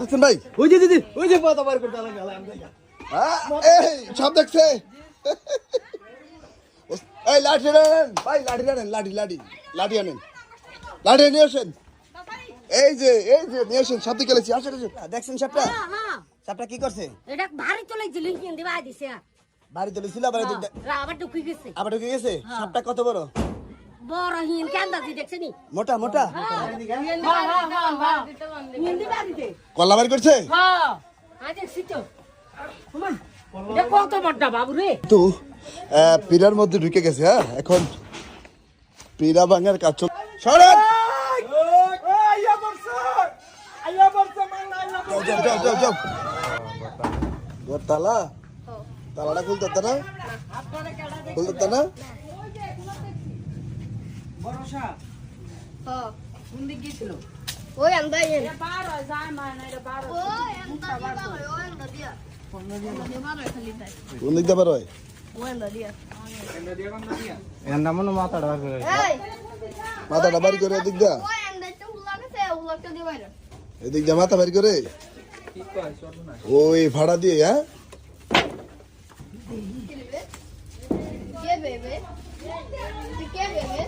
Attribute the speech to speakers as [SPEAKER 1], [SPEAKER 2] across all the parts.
[SPEAKER 1] দেখছেন ভাই।
[SPEAKER 2] ওই যে দিদি ওই যে পাতা বার
[SPEAKER 1] হ্যাঁ? এই সব দেখছে। এই লাঠি আনেন। ভাই লাঠি আনেন লাঠি লাঠি লাঠি আনেন। লাঠি নিয়ে আসেন। এই যে এই যে নিয়ে আসেন সাথে খেলেছি আসেন আসেন।
[SPEAKER 2] দেখছেন সাপটা?
[SPEAKER 3] হ্যাঁ, হ্যাঁ।
[SPEAKER 2] সাপটা কি করছে?
[SPEAKER 3] এটা ভারী চলে দিবা দিছে।
[SPEAKER 2] বাড়ি তুলে ছিল আবার এদিক
[SPEAKER 3] আবার ঢুকি গেছে।
[SPEAKER 2] আবার ঢুকে গেছে? সাপটা কত বড়?
[SPEAKER 3] বড় হিন কেন্দা দেখছেনি
[SPEAKER 2] মোটা মোটা।
[SPEAKER 3] হিন্দি
[SPEAKER 1] কল্লা বাড়ি করছে?
[SPEAKER 3] হ্যাঁ। কত বড়টা বাবু রে।
[SPEAKER 1] তো পীড়ার মধ্যে ঢুকে গেছে হ্যাঁ? এখন পীড়া ভাঙার কাজ চল সরেন! যাও, যাও, না
[SPEAKER 4] ওই আন্দা দিয়া ওই আন্দা দিয়া।
[SPEAKER 1] কোন দিক দিয়ে বের হয়?
[SPEAKER 4] ওই আন্দা দিয়া।
[SPEAKER 2] এন্ডা মনে মাথাটা বার করে
[SPEAKER 1] মাথাটা বাড়ি করে এদিক দিয়া।
[SPEAKER 4] ওই আন্দা তো উলানে সে উলাকে দি বাইরে।
[SPEAKER 1] এদিক দিয়ে মাথা বাড়ি করে। ওই ভাড়া দিয়ে হ্যাঁ?
[SPEAKER 4] কে বেবে কে বেবে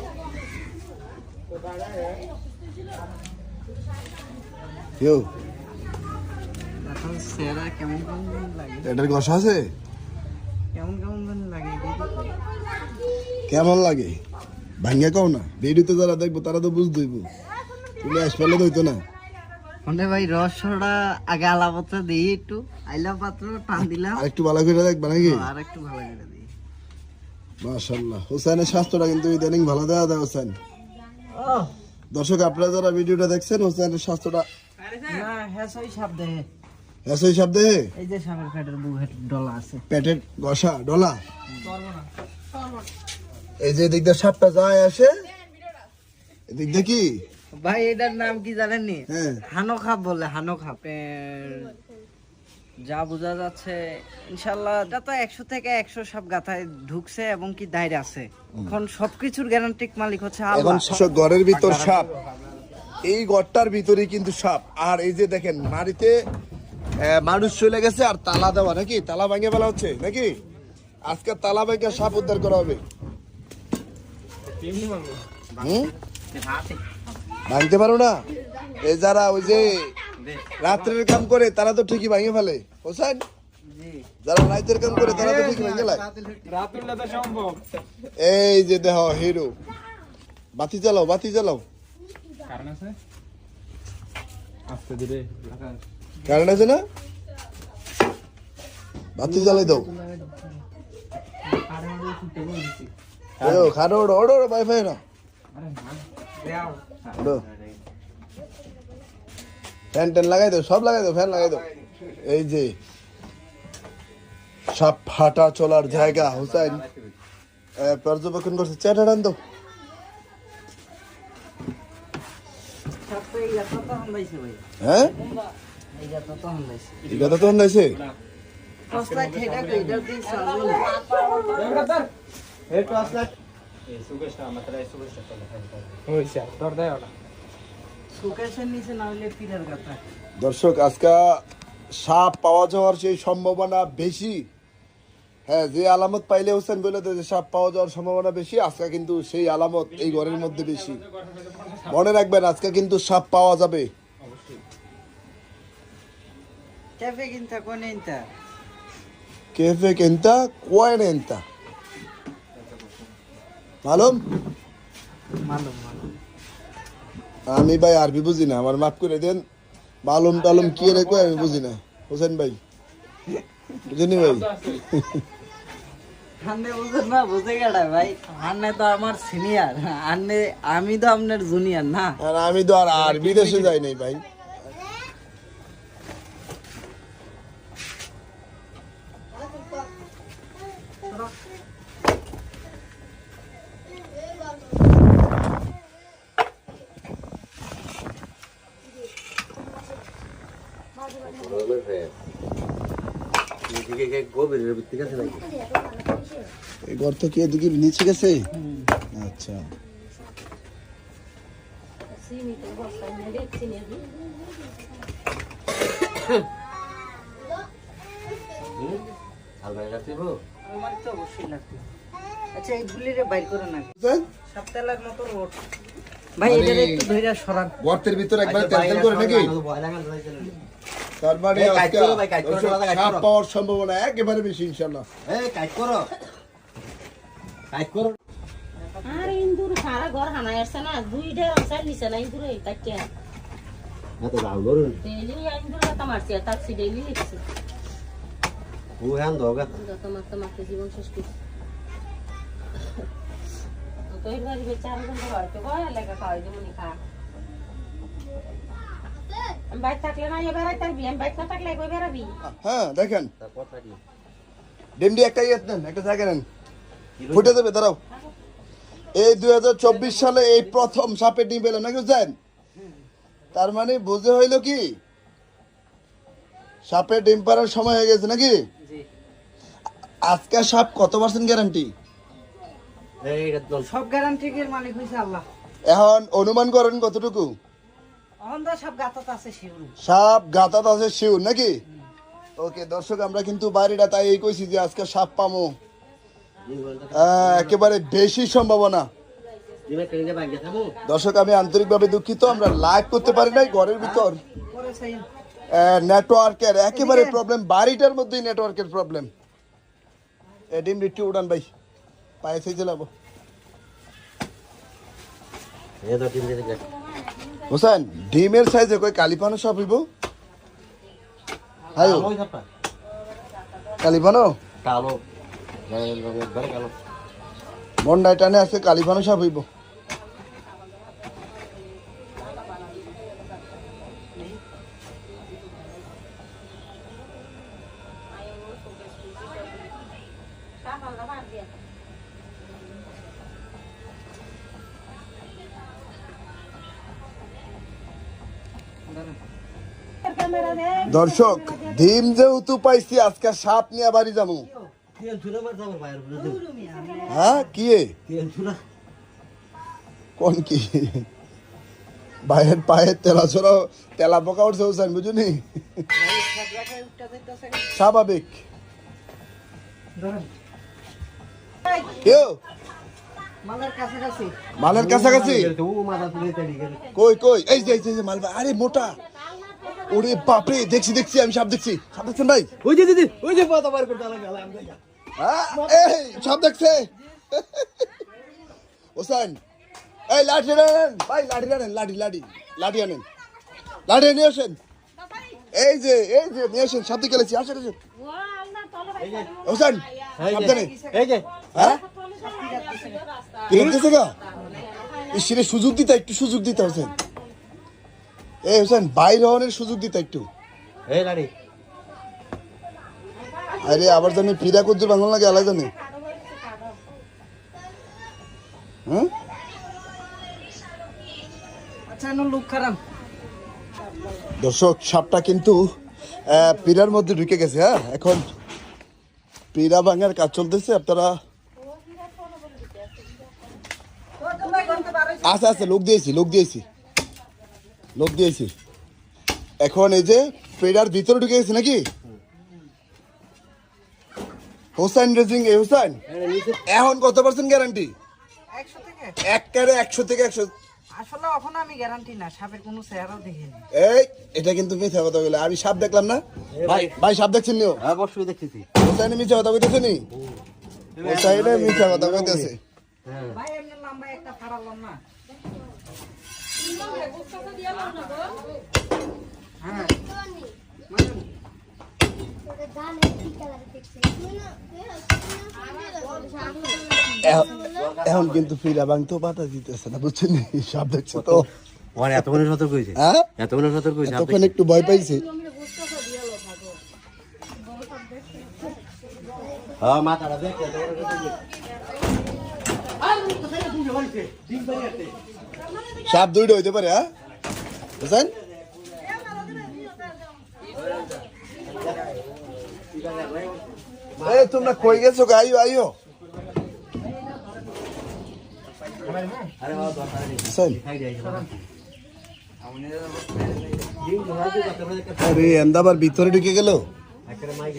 [SPEAKER 1] কেউ
[SPEAKER 2] কেমন কেমন লাগে?
[SPEAKER 1] এটার ঘষা আছে?
[SPEAKER 2] কেমন কেমন লাগে?
[SPEAKER 1] কেমন লাগে? ভাঙ্গে কও না। ভিডিওতে যারা দেখব তারা তো বুঝ দইব তুমি আসপালে দইতো না।
[SPEAKER 2] মানে ভাই রসটা আগে আলাপত্র দিই একটু। আইলা পাত্র টান দিলাম।
[SPEAKER 1] আর একটু ভালো করে দেখবা নাকি?
[SPEAKER 2] আর একটু ভালো করে দিই।
[SPEAKER 1] মাশাল্লাহ হোসেনের স্বাস্থ্যটা কিন্তু ইদানিং ভালো দেওয়া দেয় হোসেন। দর্শক আপনারা যারা ভিডিওটা দেখছেন হোসেনের স্বাস্থ্যটা
[SPEAKER 2] সাপ দেহে এই যে সাপের পেটের বুকের ডলা আছে।
[SPEAKER 1] পেটের ঘষা ডলা? এই যে এদিক দিয়ে সাপটা যায় আসে। এদিক দিয়ে কি?
[SPEAKER 2] ভাই এটার নাম কি জানেন নি
[SPEAKER 1] হ্যাঁ।
[SPEAKER 2] হানো খাপ বলে হানো খাপ যা বোঝা যাচ্ছে ইনশাল্লাহ এটা তো একশো থেকে একশো সাপ গাথায় ঢুকছে এবং কি দায়রে আছে। এখন সবকিছুর গ্যারান্টিক মালিক হচ্ছে
[SPEAKER 1] এখন ঘরের ভিতর সাপ। এই ঘরটার ভিতরে কিন্তু সাপ। আর এই যে দেখেন আহ, মানুষ চলে গেছে আর তালা দেওয়া নাকি? তালা ভাঙে ফেলা হচ্ছে নাকি? আজকে তালা ভেঙে সাপ উদ্ধার করা হবে? ভাঙতে পারো না? এই যারা ওই যে রাত্রের কাম করে তারা তো ঠিকই ভাঙে ফেলে। হোসেন
[SPEAKER 2] জি।
[SPEAKER 1] যারা রাতের কাম করে তারা তো ফেলে এই যে দেহ হিরো। বাতি জ্বালাও বাতি জ্বালাও। কারণ আছে? না? বাতি জ্বালাই দাও। এও খানো ওড়ো ওড়ো ওড়ো বাইফাই না। ওড়ো ফ্যান ট্যান লাগাই দাও সব লাগাই দাও ফ্যান লাগাই দাও। এই যে সব ফাটা চলার জায়গা হুসাইন। এ, পর্যবেক্ষণ করছে চেটা টান হ্যাঁ? দর্শক আজকে সাপ পাওয়া যাওয়ার সেই সম্ভাবনা বেশি। হ্যাঁ যে আলামত পাইলে হোসেন বলে দেয় যে সাপ পাওয়া যাওয়ার সম্ভাবনা বেশি আজকে কিন্তু সেই আলামত এই ঘরের মধ্যে বেশি। মনে রাখবেন আজকে কিন্তু সাপ পাওয়া যাবে।
[SPEAKER 2] ক্যাফে কিনতা
[SPEAKER 1] কোয়েন এনতা মালুম। আমি ভাই আরবি বুঝি না আমার মাফ করে দেন। মালুম টালুম কি রে কই আমি বুঝি না। হোসেন ভাই। বুঝিনি ভাই?
[SPEAKER 2] হান্নে বুঝেন না বুঝে ভাই। হান্নে তো আমার সিনিয়র হান্নে আমি তো আপনার জুনিয়র না।
[SPEAKER 1] আর আমি তো আর আর বিদেশে যাই নাই ভাই। এই ঘর তো কি এদিকে নিচে গেছে? আচ্ছা।
[SPEAKER 2] আমার তো অবশ্যই লাগবে আচ্ছা এই গুলিরে বাইর করে না। মতো ভাই এটারে একটু ধইরা সরান
[SPEAKER 1] গর্তের ভিতরে একবার তেল তেল করে নাকি তার মানে
[SPEAKER 5] এই, কাজ
[SPEAKER 1] আজকে
[SPEAKER 5] করো ভাই, কাজ করো, কাজ করো।
[SPEAKER 1] পাওয়ার সম্ভাবনা একেবারে বেশি ইনশাল্লাহ
[SPEAKER 3] আর ইন্দুর সারা ঘর হানায় আসছে না দুইটা রসায় নিছে না ইন্দুর এই কাটিয়া ডেইলি ইন্দুর কথা মারছি আর তাকসি ডেইলি লিখছে। যত মারতে মারতে জীবন শেষ করছে তো এর বাড়ি বেচে আরও জন বাড়িতে গয় লেখা খাওয়াই দেবো নি খা আমি বাইক থাকলে না এবার থাকবি আমি বাইক না থাকলে কই বেড়াবি
[SPEAKER 1] হ্যাঁ দেখেন। ডিমডি একটা ইয়ে নেন একটা জায়গা নেন। ফুটে দেবে দাঁড়াও। এই দু হাজার চব্বিশ সালে এই প্রথম সাপের ডিম পেলাম নাকি বুঝছেন? তার মানে বুঝে হইল কি? সাপের ডিম পাড়ার সময় হয়ে গেছে নাকি?
[SPEAKER 2] জি।
[SPEAKER 1] আজকে সাপ কত পার্সেন্ট গ্যারান্টি?
[SPEAKER 2] সব গ্যারান্টিকের মালিক হইছে আল্লাহ।
[SPEAKER 1] এখন অনুমান করেন কতটুকু? সাপ গাতাত আছে শিউর নাকি? ওকে দর্শক আমরা কিন্তু বাড়িটা তাই এই কইছি যে আজকে সাপ পামো। একেবারে বেশি সম্ভাবনা। দর্শক আমি আন্তরিকভাবে দুঃখিত আমরা লাইভ করতে পারি নাই ঘরের ভিতর। নেটওয়ার্কের একেবারে প্রবলেম বাড়িটার মধ্যেই নেটওয়ার্কের প্রবলেম ডিম একটু উড়ান ভাই পায়ে সেই চালাবো হোসেন ডিমের সাইজে কই কালিপানো সব হইব? হাই কালিপানো
[SPEAKER 5] কালো
[SPEAKER 1] মন্ডায় টানে আছে কালিপানো সব হইব। দর্শক, ডিম যেহেতু পাইছি, আজকে সাপ নিয়ে বাড়ি যাব। হ্যাঁ কি কোন কি? ভাইয়ের পায়ের তেলা ছড়া, তেলা পোকা উঠছে হোসেন বুঝুনি স্বাভাবিক।
[SPEAKER 2] মালের কাছাকাছি।
[SPEAKER 1] কই কই? এই যে, মাল। আরে, মোটা। ওরে বাপরে দেখছি দেখছি আমি সাপ দেখছি। সাপ দেখছেন ভাই?
[SPEAKER 5] ওই যে দিদি ওই যে পাতা বার করতে
[SPEAKER 1] হ্যাঁ? এই সাপ দেখছে। হোসেন এই লাঠি আনেন। ভাই লাঠি আনেন লাঠি লাঠি লাঠি আনেন। লাঠি নিয়ে আসেন। এই যে এই যে নিয়ে আসেন সাপ দেখে গেলেছি আসেন আসেন।
[SPEAKER 3] ও আল্লাহ তলে
[SPEAKER 1] হোসেন সাবধানে
[SPEAKER 5] এই যে।
[SPEAKER 1] হ্যাঁ? কি করতেছে গা? সুযোগ দিতে একটু সুযোগ দিতে হোসেন এই হোসেন বাইরে হওয়ার সুযোগ দিতে একটু।
[SPEAKER 5] এই লাড়ি
[SPEAKER 1] আরে আবার জানি ফিরা করতে বাংলা লাগে আলাদা জানি? হ্যাঁ?
[SPEAKER 2] আচ্ছা
[SPEAKER 1] দর্শক সাপটা কিন্তু আহ, পিরার মধ্যে ঢুকে গেছে হ্যাঁ? এখন পিরা ভাঙার কাজ চলতেছে আপনারা আচ্ছা আচ্ছা লোক দিয়েছি লোক দিয়েছি। লোক দিয়েছি। এখন এই যে পিরার ভিতরে ঢুকে গেছে নাকি? হোসাইন রেজিং এ হোসাইন এখন কত পার্সেন্ট গ্যারান্টি একবারে একশো থেকে একশো।
[SPEAKER 2] আসলে এখন আমি গ্যারান্টি না সাপের কোনো চেহারাও দেখিনি।
[SPEAKER 1] এই এটা কিন্তু মিথ্যা কথা বলে। আমি সাপ দেখলাম না?
[SPEAKER 5] ভাই।
[SPEAKER 1] ভাই সাপ দেখছেন নিও
[SPEAKER 5] অবশ্যই দেখতেছি।
[SPEAKER 1] হোসাইনে মিথ্যা কথা কইতেছে নি? হোসাইনে মিথ্যা কথা কইতেছে।
[SPEAKER 2] ভাই এমনি লম্বা একটা ফাড়ালাম না হ্যাঁ
[SPEAKER 1] এখন- কিন্তু ফিরা ভাঙতেও বাধা দিতেছে না বুঝছেন? সাপ দেখছে তো?
[SPEAKER 5] মানে এতক্ষণে সতর্ক হয়েছে?
[SPEAKER 1] হ্যাঁ?
[SPEAKER 5] এতক্ষণে সতর্ক হয়েছে
[SPEAKER 1] তখন একটু ভয় পাইছে?
[SPEAKER 5] হ্যাঁ মাথাটা দেখ
[SPEAKER 1] সাপ দুইটা হইতে পারে হ্যাঁ? বুঝছেন? তোমরা কই গেছো? আইও আইও। আরে, এন্দাবার ভিতরে ঢুকে গেল।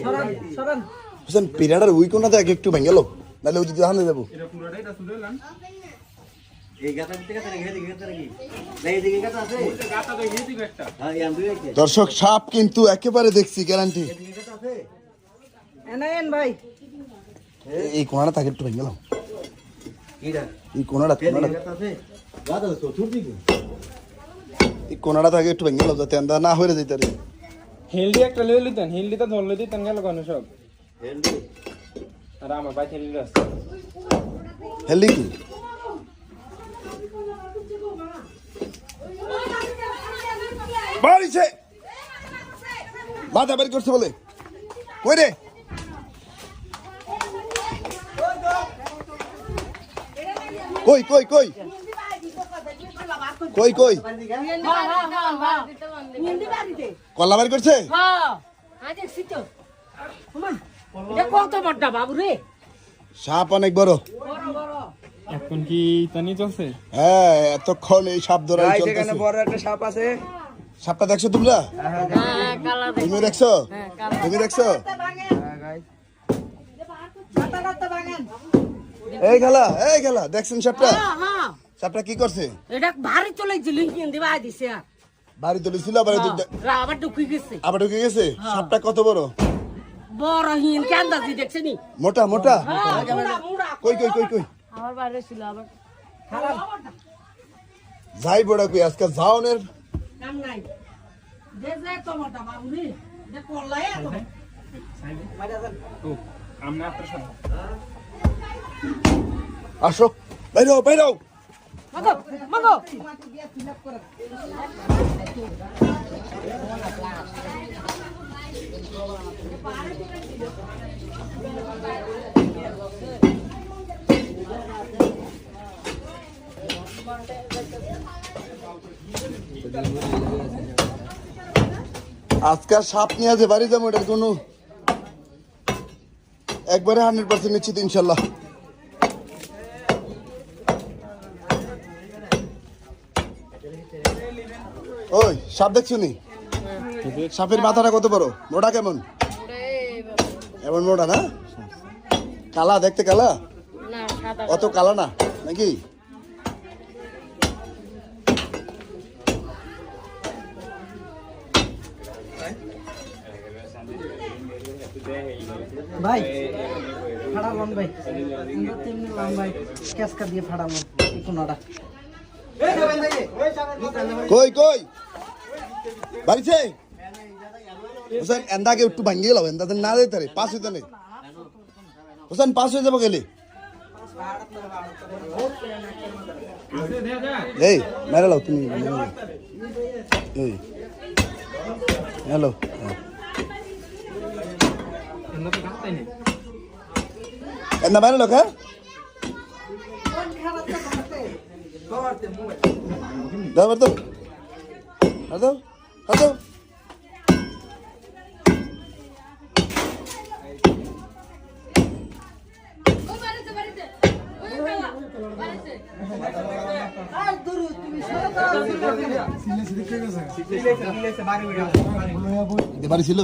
[SPEAKER 2] সরান সরান
[SPEAKER 1] হোসেন পিরাডার উই কোনাতে একটু ভেঙে গেল। নাহলে ওই হানে যাব। দর্শক সাপ কিন্তু একেবারে দেখছি গ্যারান্টি
[SPEAKER 2] ভাই।
[SPEAKER 1] এই কোনাটা থাকে একটু ভেঙে গেলাম এই কোনাটা
[SPEAKER 5] এই
[SPEAKER 1] কোনাটা।
[SPEAKER 5] দিকে গাতা আছে? গাতা তো চতুর দিকে
[SPEAKER 1] এই কোনাটা থাকে একটু ভেঙে গেলাম যাতে এন্দা না হয়ে যেতে রে
[SPEAKER 6] হেলদি একটা লয়ে লিতেন হেলদিটা ধরলে দিতেন গেল কেন সব?
[SPEAKER 5] হেলদি।
[SPEAKER 6] আর আমার ভাই হেলদি আছে।
[SPEAKER 1] হেলদি কি? বাড়িছে মাথা বের করছে বলে। কই রে? কই কই কই? কই কই? কল্লা বের করছে? সাপ অনেক বড়।
[SPEAKER 6] এখন কি তানি চলছে?
[SPEAKER 1] হ্যাঁ এতক্ষণ এই সাপ ধরাই চলতেছে।
[SPEAKER 2] বড় একটা সাপ আছে।
[SPEAKER 1] সাপটা দেখছ তোমরা?
[SPEAKER 3] হ্যাঁ
[SPEAKER 1] তুমি দেখছ?
[SPEAKER 3] হ্যাঁ কালা
[SPEAKER 1] তুমি দেখছ? এই খেলা এই খেলা দেখছেন সাপটা?
[SPEAKER 3] হ্যাঁ হ্যাঁ।
[SPEAKER 1] সাপটা কি করছে?
[SPEAKER 3] এটা ভারী চলে বাড়ি দিছে।
[SPEAKER 1] তুলেছিল আবার
[SPEAKER 3] ঢুকি গেছে।
[SPEAKER 1] আবার ঢুকে গেছে? সাপটা কত বড়?
[SPEAKER 3] বড় হিন কেন্দাজি দেখছে নি?
[SPEAKER 1] মোটা মোটা?
[SPEAKER 3] হ্যাঁ
[SPEAKER 1] কই কই কই কই?
[SPEAKER 3] আমার বাইরে ছিল আবার।
[SPEAKER 1] যাই বড় কই আজকে যাওনের
[SPEAKER 3] কাম নাই। দেখলে তো মোটা বাবু রে এটা করলাই এত
[SPEAKER 6] ও আমরা আপনার সাথে।
[SPEAKER 1] আসো বাইরো বাইরো
[SPEAKER 3] মাগো মাগো।
[SPEAKER 1] আজকাল সাপ নিয়ে আছে বাড়ি যাব এটার কোনো একবারে হান্ড্রেড পার্সেন্ট নিশ্চিত ইনশাল্লাহ। ওই সাপ দেখছ নি? সাপের মাথাটা কত বড়? মোটা কেমন? এমন মোটা না? কালা দেখতে কালা? অত কালা না নাকি?
[SPEAKER 2] ভাই? ফাড়াবন ভাই। আমরা তেমনি লম্বাই ক্যাসকা দিয়ে ফাড়াবো এই কোনাটা
[SPEAKER 1] কই কই? বাড়িছে? হোসেন, এন্দাকে একটু ভাঙ্গিয়ে গেল এন্দাতে না দিতে রে পাস হইতে নেই। হোসেন, পাস হয়ে যাব গেলে। এই, মেরে লাও তুমি। হ্যালো এন্দা মেরে লোক দাও দাও দাও দাও বাড়ি ছিল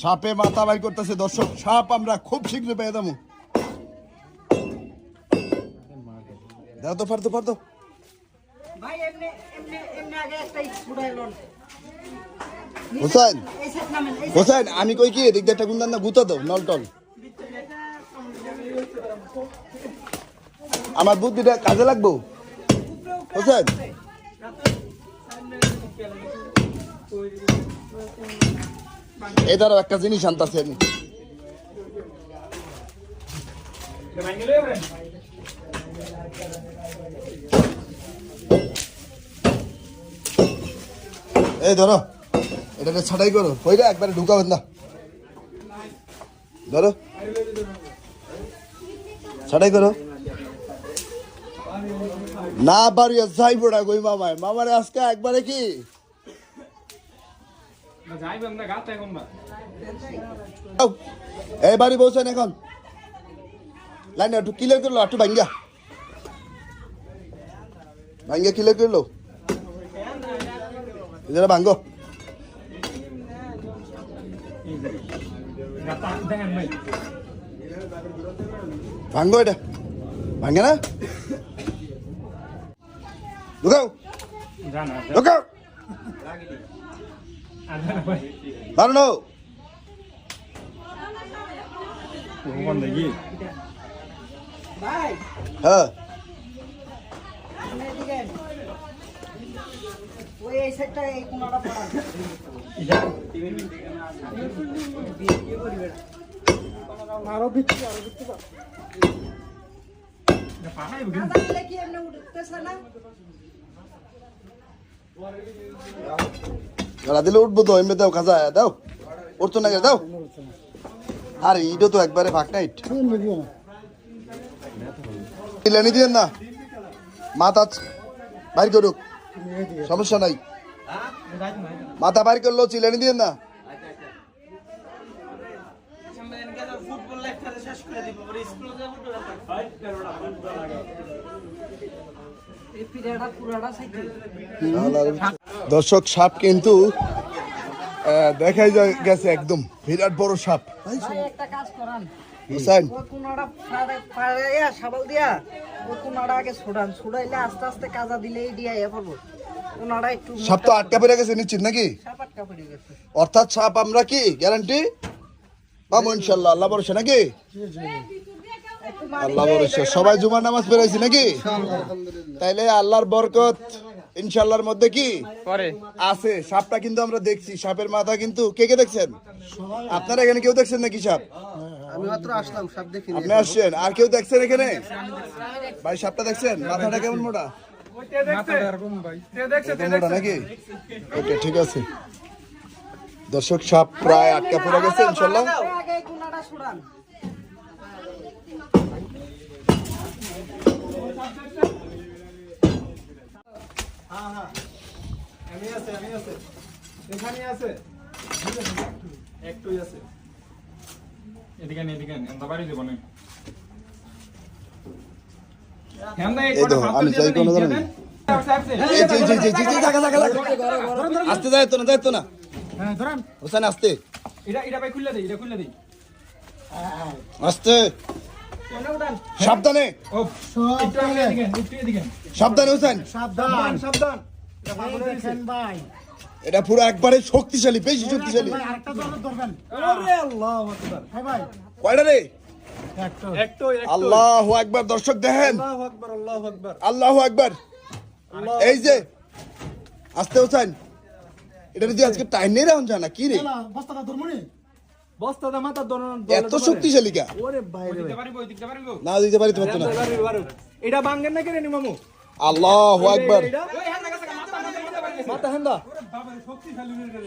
[SPEAKER 1] সাপে মাথা বাই করতেছে দর্শক। সাপ আমরা খুব শীঘ্র পেয়ে যাব। দাও তো ফার তো ফার তো। হোসেন হোসেন আমি কই কি এদিক একটা গুন্দান না গুতা দাও নল টল। আমার বুদ্ধিটা কাজে লাগবো? হোসেন। এই একটা জিনিস আনতাছি আমি। এই ধরো, এটাকে ছাটাই করো। ওইটা একবারে ঢুকাবেন না। ধরো। ছাটাই করো। না বাড়িয়া যাইব না কই মামায়। মামারে আজকে একবারে কি
[SPEAKER 6] যাইবে আমরা গাতে এখন বা
[SPEAKER 1] আও, এই বাড়ি বলছেন এখন লাইন একটু ক্লিয়ার করল একটু ভাঙ্গা ভাঙ্গা ক্লিয়ার করল এটা ভাঙ্গো
[SPEAKER 6] দেখেন ভাই
[SPEAKER 1] ভাঙ্গো এটা ভাঙ্গে না ঢুকাও
[SPEAKER 6] জানা
[SPEAKER 1] ঢুকাও
[SPEAKER 6] আজানা ভাই দেখি
[SPEAKER 1] হ্যাঁ গাড়া দিলে উঠবো তো এমনি দাও খাজা দাও। উঠতো না দাও। আর ইটো তো একবারে ফাঁক নাইট। লেনি দিয়েন না। মাথা বাইর করুক। সমস্যা নাই। মাথা বাইর করল চিলানি দিয়েন না।
[SPEAKER 2] পুরাটা সাইকেল।
[SPEAKER 1] দর্শক সাপ কিন্তু দেখাই গেছে একদম। বিরাট বড় সাপ।
[SPEAKER 2] একটা
[SPEAKER 1] হুসাইন।
[SPEAKER 2] ওই কোনাটা ফাড়ে ফাড়াইয়া সাবাল দিয়া কোনাটা আগে ছুড়ান। ছুড়াইলে আস্তে আস্তে কাজা দিলে দিয়া করব
[SPEAKER 1] সাপ তো আটকা পড়ে গেছে নিশ্চিত নাকি? অর্থাৎ সাপ আমরা কি গ্যারান্টি পাবো ইনশাল্লাহ আল্লাহ ভরসা নাকি? আল্লাহ ভরসা। সবাই জুমার নামাজ পেরেছি নাকি? তাইলে আল্লাহর বরকত। ইনশাল্লাহর মধ্যে কি? আছে সাপটা কিন্তু আমরা দেখছি সাপের মাথা কিন্তু কে কে দেখছেন? আপনারা এখানে কেউ দেখছেন নাকি সাপ?
[SPEAKER 7] আমি মাত্র আসলাম সব দেখি
[SPEAKER 1] আপনি আসছেন আর কেউ দেখছেন এখানে? ভাই সাপটা দেখছেন? মাথাটা কেমন মোটা?
[SPEAKER 6] মাথাটা এরকম ভাই
[SPEAKER 1] এরকম মোটা নাকি? ওকে ঠিক আছে। দর্শক সাপ প্রায় আটকা পড়ে গেছে ইনশাল্লাহ।
[SPEAKER 6] এখানে আছে একটুই আছে। এদিকে এদিকে বাড়ি দেবো না।
[SPEAKER 1] আমি চাই কোনো জাগা আসতে যায় তো না। যায় তো না হোসেন আসতে।
[SPEAKER 6] এটা এটা ভাই খুলে দেই এটা খুলে দেই
[SPEAKER 1] আসতে। সাবধানে। সাবধানে। হোসেন।
[SPEAKER 6] সাবধান। সাবধান
[SPEAKER 1] এটা পুরো একবারে শক্তিশালী বেশি শক্তিশালী। কয়টা রে?
[SPEAKER 6] একটু।
[SPEAKER 1] আল্লাহ একবার দর্শক দেখেন।
[SPEAKER 6] আল্লাহু আকবার আল্লাহু আকবার।
[SPEAKER 1] আল্লাহ একবার এই যে আসতে হোসেন। এটা যদি আজকে টাইম নেই রাখুন যায় না কি রে
[SPEAKER 6] বস্তাটা মাথা দরন
[SPEAKER 1] এত শক্তিশালী কা?
[SPEAKER 6] ওরে পারিব
[SPEAKER 1] না দিতে পারি তো না।
[SPEAKER 6] এটা বাঙ্গেন না কেন মামু
[SPEAKER 1] আল্লাহ একবার
[SPEAKER 6] মাথা হেন্দা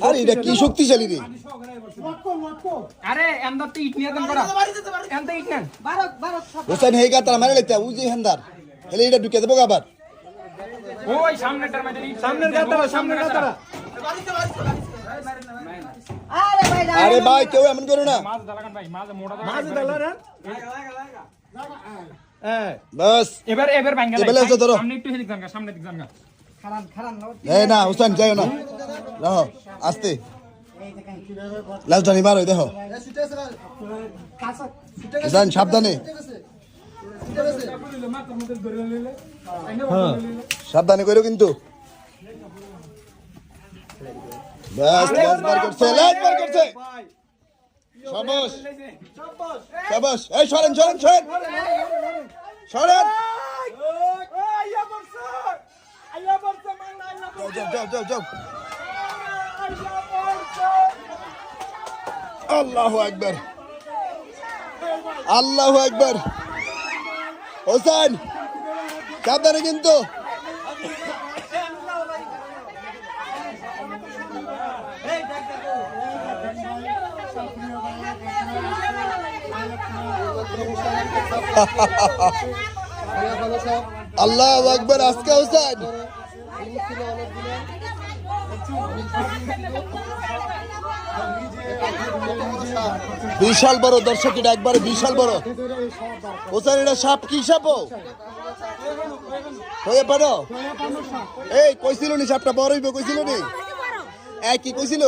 [SPEAKER 1] আরে এটা কি শক্তিশালী রে?
[SPEAKER 6] আরে এন্দা তো ইট নিয়ে দেন ইট নেন।
[SPEAKER 2] ভারত ভারত সব
[SPEAKER 1] হোসেন মারে উজি হেন্দার। হেলে এটা ঢুকে দেবো আবার।
[SPEAKER 6] ওই সামনেটার মধ্যে ইট সামনের গাতারা সামনের গাতারা।
[SPEAKER 2] আরে ভাই
[SPEAKER 1] আরে ভাই কেউ এমন করো না।
[SPEAKER 6] মাছ দালাগান ভাই মাছ মোটা মাছ দালাগান হ্যাঁ
[SPEAKER 1] বাস।
[SPEAKER 6] এবার এবার বাঙ্গা
[SPEAKER 1] এবেলে আছে ধরো।
[SPEAKER 6] সামনে একটু হেদিক জানগা সামনে দিক জানগা।
[SPEAKER 2] খারান খারান
[SPEAKER 1] এই না হোসেন যাইও না। আস্তে। লাউ জানি মারো দেখো। হোসেন সাবধানে। সাবধানে করো কিন্তু। ব্যাস লেজ বার করছে লেজ বার করছে সাবাস সাবাস এই সরেন সরেন সরেন সরেন যাও যাও যাও যাও আল্লাহু আকবার আল্লাহু আকবার হোসেন সাবধানে কিন্তু আল্লাহু আকবার, আজকে হোসেন বিশাল বড় দর্শক এটা একবারে বিশাল বড়। হোসেন এটা সাপ কি সাপ হয়ে পারো? এই, কইছিল নি সাপটা বড় হইব, কইছিল নি? এক কি কইছিল?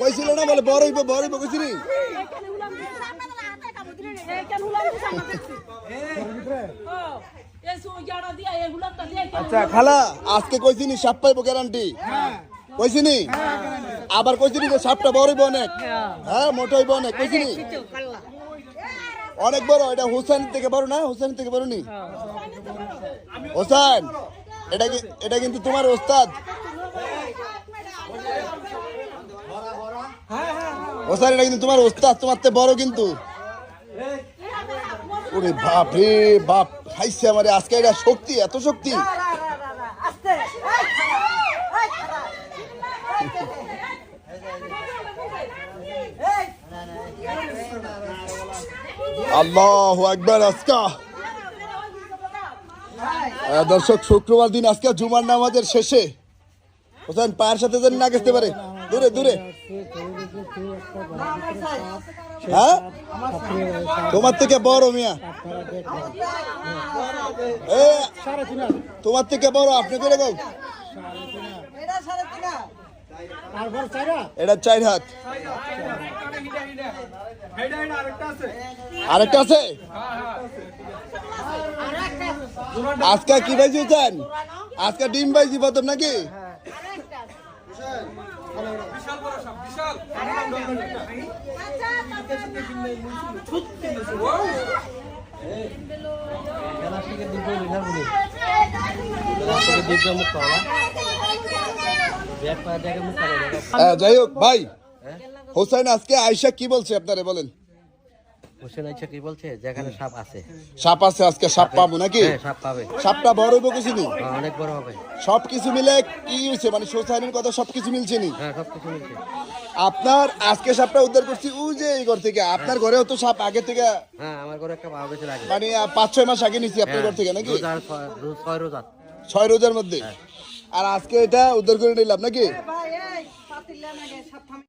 [SPEAKER 1] কইছিল না বলে বড় হইব বড় হইব, কইছিলি আচ্ছা খালা, আজকে কইছিনি সাপ পাইবো গ্যারান্টি কইছিনি আবার কইছিনি যে সাপটা বড় হইব অনেক? হ্যাঁ মোটা হইব অনেক। কইছিনি অনেক বড়, এটা হুসেন থেকে বড় না? হুসেন থেকে বড় নি? হোসেন এটা এটা কিন্তু তোমার ওস্তাদ? হোসেন এটা কিন্তু তোমার ওস্তাদ, তোমার থেকে বড় কিন্তু। ওরে বাপ রে বাপ খাইছে আমারে, আজকে এটা শক্তি, এত শক্তি। আল্লাহ একবার আজকা। দর্শক, শুক্রবার দিন, আজকে জুমার নামাজের শেষে। হোসেন, পায়ের সাথে যেন না গেতে পারে। দূরে দূরে। হ্যাঁ? তোমার থেকে বড় মিয়া। তোমার থেকে বড়, আপনি করে গো এটা চার হাত।
[SPEAKER 6] আরেকটা আছে?
[SPEAKER 1] আজকে কি ভাইজি চান আজকে ডিম ভাইজি প্রথম নাকি?
[SPEAKER 6] বিশাল বড় সাপ বিশাল।
[SPEAKER 1] হ্যাঁ, যাই হোক ভাই। হোসেন আজকে আয়সা কি বলছে আপনারা বলেন?
[SPEAKER 5] হোসেন কি বলছে? যেখানে সাপ আছে।
[SPEAKER 1] সাপ আছে আজকে সাপ পাবো নাকি?
[SPEAKER 5] হ্যাঁ সাপ পাবে।
[SPEAKER 1] সাপটা বড় কিছু নি
[SPEAKER 5] হ্যাঁ, অনেক বড় হবে।
[SPEAKER 1] সব কিছু মিলে কি হয়েছে? মানে সোসাইটির কথা সব কিছু মিলছে নি?
[SPEAKER 5] হ্যাঁ সব কিছু মিলছে।
[SPEAKER 1] আপনার আজকে সাপটা উদ্ধার করছি ও যে এই ঘর থেকে। আপনার ঘরেও তো সাপ আগে থেকে
[SPEAKER 5] হ্যাঁ আমার ঘরে একটা
[SPEAKER 1] মানে পাঁচ ছয় মাস আগে নিছি আপনার ঘর থেকে নাকি?
[SPEAKER 5] ছয়- রোজ-
[SPEAKER 1] ছয় রোজার মধ্যে। আর আজকে এটা উদ্ধার করে নিলাম নাকি?